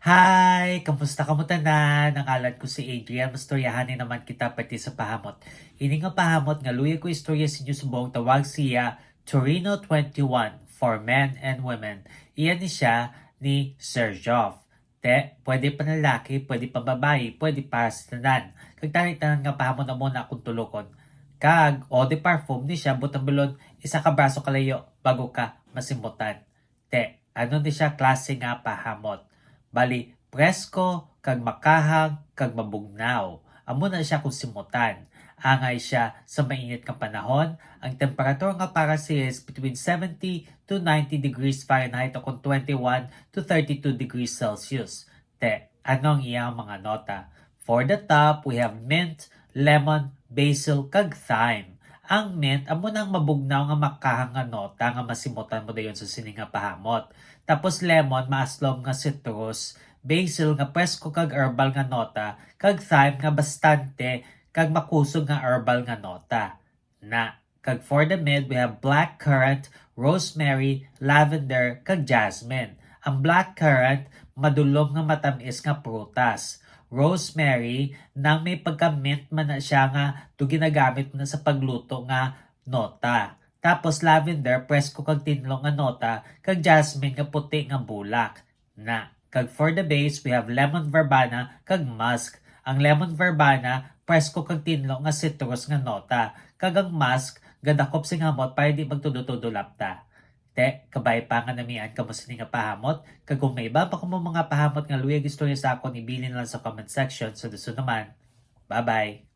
Hi! Kamusta ka mo tanan? Ang alat ko si Adrian. Mastoryahanin naman kita pati sa pahamot. Ini nga pahamot nga luya ko istorya sa inyo subong tawag siya Torino 21 for men and women. Iyan ni siya ni Sir Joff. Te, pwede pa lalaki, pwede pa babae, pwede pa sa tanan. Kag tanan nga pahamot na muna akong tulokon. Kag, o de parfum ni siya, butang bulod, isa ka braso kalayo bago ka masimutan. Te, ano ni siya klase nga pahamot? Bali, presko, kag makahang, kag mabugnaw. Amo na siya kung simutan. Angay siya sa mainit nga panahon. Ang temperatura nga para siya is between 70 to 90 degrees Fahrenheit o kung 21 to 32 degrees Celsius. Te, ano ang iyang mga nota? For the top, we have mint, lemon, basil, kag thyme. Ang mint, amo nang mabugnaw nga makahang nga masimutan mo dayon sa sining nga pahamot. Tapos lemon, maaslom nga citrus, basil nga presko kag herbal nga nota, kag thyme nga bastante kag makusog nga herbal nga nota. Na, kag for the mid, we have black currant, rosemary, lavender, kag jasmine. Ang black currant, madulong nga matamis nga prutas. Rosemary, nang may pagka-mint man na siya nga to ginagamit na sa pagluto nga nota. Tapos lavender, presko kag tinlong nga nota, kag jasmine nga puti nga bulak. Na, kag for the base, we have lemon verbena kag musk. Ang lemon verbena, presko kag tinlong nga citrus nga nota. Kag ang musk, gadakop sing hamot para di magtudutudulap ta. Te, kabay pa nga namian ka nga pahamot. Kag kung may iba pa kung mga pahamot nga luyag istorya sa akon, ibilin lang sa comment section. So, doon naman. Bye-bye!